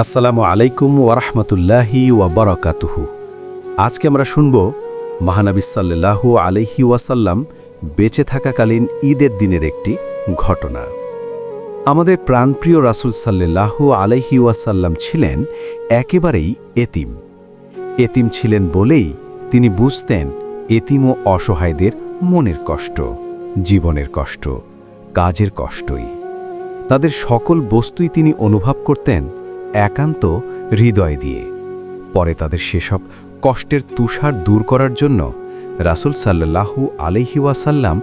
আসসালামু আলাইকুম ওয়ারহমতুল্লাহি ওয়াবারকাতুহু আজকে আমরা শুনব, মহানবী সাল্লাল্লাহু আলাইহি ওয়াসাল্লাম বেঁচে থাকাকালীন ঈদের দিনের একটি ঘটনা। আমাদের প্রাণপ্রিয় রাসূল সাল্লাল্লাহু আলাইহি ওয়াসাল্লাম ছিলেন একেবারেই এতিম। এতিম ছিলেন বলেই তিনি বুঝতেন এতিম ও অসহায়দের মনের কষ্ট, জীবনের কষ্ট, কাজের কষ্টই। তাদের সকল বস্তুই তিনি অনুভব করতেন একান্ত হৃদয় দিয়ে। পরে তাদের সেসব কষ্টের তুষার দূর করার জন্য রাসুল সাল্লাল্লাহু আলহি ওয়াসাল্লাম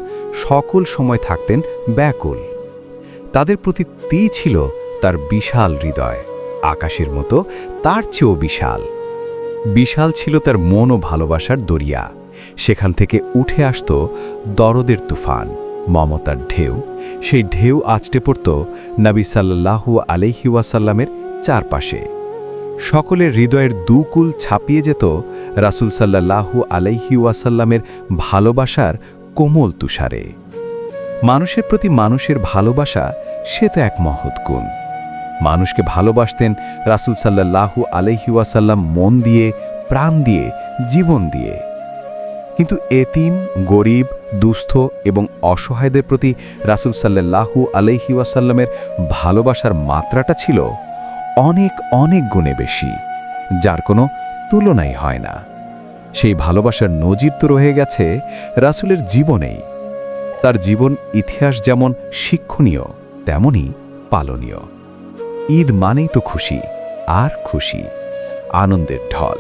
সকল সময় থাকতেন ব্যাকুল। তাদের প্রতি তি ছিল তার বিশাল হৃদয়, আকাশের মতো তার চেয়েও বিশাল। বিশাল ছিল তার মন ও ভালোবাসার দরিয়া। সেখান থেকে উঠে আসত দরদের তুফান, মমতার ঢেউ। সেই ঢেউ আছটে পড়ত নবী সাল্লাল্লাহু আলহি ওয়াসাল্লামের চারপাশে। সকলের হৃদয়ের দুকুল ছাপিয়ে যেত রাসুল সাল্লাল্লাহু আলাইহি ওয়াসাল্লামের ভালোবাসার কোমল তুষারে। মানুষের প্রতি মানুষের ভালোবাসা, সে তো এক মহৎ গুণ। মানুষকে ভালোবাসতেন রাসুল সাল্লাল্লাহু আলাইহি ওয়াসাল্লাম মন দিয়ে, প্রাণ দিয়ে, জীবন দিয়ে। কিন্তু এতিম, গরিব, দুস্থ এবং অসহায়দের প্রতি রাসুল সাল্লাল্লাহু আলাইহি ওয়াসাল্লামের ভালোবাসার মাত্রাটা ছিল অনেক অনেক গুণে বেশি, যার কোনো তুলনাই হয় না। সেই ভালোবাসার নজির তো রয়ে গেছে রাসুলের জীবনেই। তার জীবন ইতিহাস যেমন শিক্ষণীয়, তেমনই পালনীয়। ঈদ মানেই তো খুশি, আর খুশি, আনন্দের ঢল।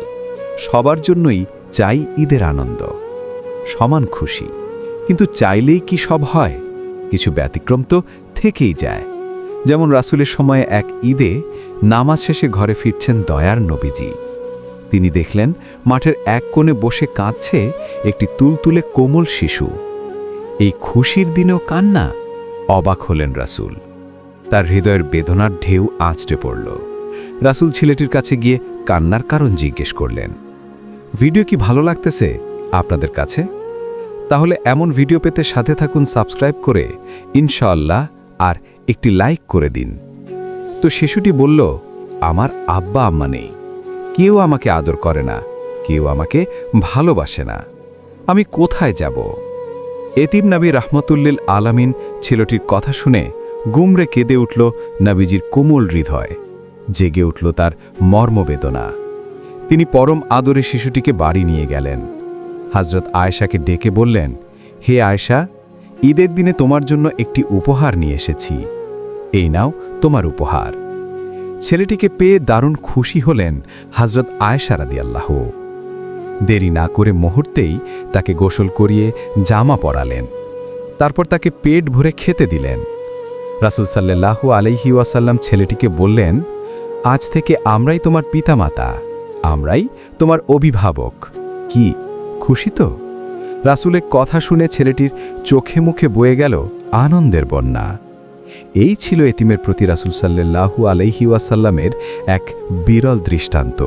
সবার জন্যই চাই ঈদের আনন্দ। সমান খুশি, কিন্তু চাইলেই কি সব হয়? কিছু ব্যতিক্রম তো থেকেই যায়। যেমন রাসুলের সময়ে এক ঈদে নামাজ শেষে ঘরে ফিরছেন দয়ার নবীজি। তিনি দেখলেন, মাঠের এক কোণে বসে কাঁদছে একটি তুলতুলে কোমল শিশু। এই খুশির দিনেও কান্না, অবাক হলেন রাসুল। তার হৃদয়ের বেদনার ঢেউ আঁচড়ে পড়ল। রাসুল ছেলেটির কাছে গিয়ে কান্নার কারণ জিজ্ঞেস করলেন, ভিডিও কি ভালো লাগতেছে আপনাদের কাছে? তাহলে এমন ভিডিও পেতে সাথে থাকুন সাবস্ক্রাইব করে, ইনশাআল্লাহ আর একটি লাইক করে দিন। তো শিশুটি বলল, আমার আব্বা আম্মা নেই। কেউ আমাকে আদর করে না। কেউ আমাকে ভালোবাসে না। আমি কোথায় যাব? এতিম নবী রাহমতুল্লিল আলামিন ছেলেটির কথা শুনে গুমরে কেঁদে উঠল নবীজির কোমল হৃদয়। জেগে উঠল তার মর্মবেদনা। তিনি পরম আদরে শিশুটিকে বাড়ি নিয়ে গেলেন। হজরত আয়েশাকে ডেকে বললেন, হে আয়েশা ঈদের দিনে তোমার জন্য একটি উপহার নিয়ে এসেছি। এই নাও তোমার উপহার। ছেলেটিকে পেয়ে দারুণ খুশি হলেন হজরত আয়েশারাদি আল্লাহ দেরি না করে মুহূর্তেই তাকে গোসল করিয়ে জামা পরালেন। তারপর তাকে পেট ভরে খেতে দিলেন। রাসুল সাল্লাহু আলাইহি ওয়াসাল্লাম ছেলেটিকে বললেন, আজ থেকে আমরাই তোমার পিতামাতা, আমরাই তোমার অভিভাবক। কি, খুশি তো? রাসুলের কথা শুনে ছেলেটির চোখে মুখে বয়ে গেল আনন্দের বন্যা। এই ছিল এতিমের প্রতি রাসুল সাল্লাহু আলাইহি ওয়াসাল্লামের এক বিরল দৃষ্টান্ত।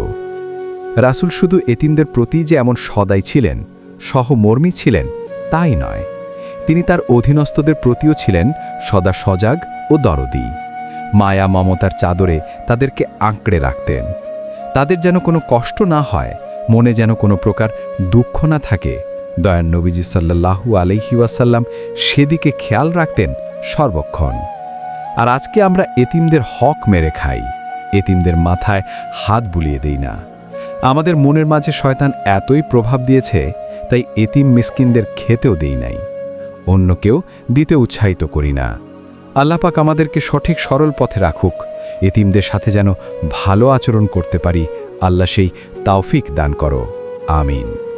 রাসুল শুধু এতিমদের প্রতি যে এমন সদাই ছিলেন, সহমর্মী ছিলেন, তাই নয়। তিনি তার অধীনস্থদের প্রতিও ছিলেন সদা সজাগ ও দরদি। মায়া মমতার চাদরে তাদেরকে আঁকড়ে রাখতেন। তাদের যেন কোনো কষ্ট না হয়, মনে যেন কোনো প্রকার দুঃখ না থাকে দয়ান নবীজি সাল্লাহু আলহি ওয়াসাল্লাম সেদিকে খেয়াল রাখতেন সর্বক্ষণ। আর আজকে আমরা এতিমদের হক মেরে খাই, এতিমদের মাথায় হাত বুলিয়ে দেই না। আমাদের মনের মাঝে শয়তান এতই প্রভাব দিয়েছে, তাই এতিম মিসকিনদের খেতেও দেই নাই। অন্য কেউ দিতে উৎসাহিত করি না। আল্লাপাক আমাদেরকে সঠিক সরল পথে রাখুক, এতিমদের সাথে যেন ভালো আচরণ করতে পারি, আল্লাহ সেই তাওফিক দান করো। আমিন।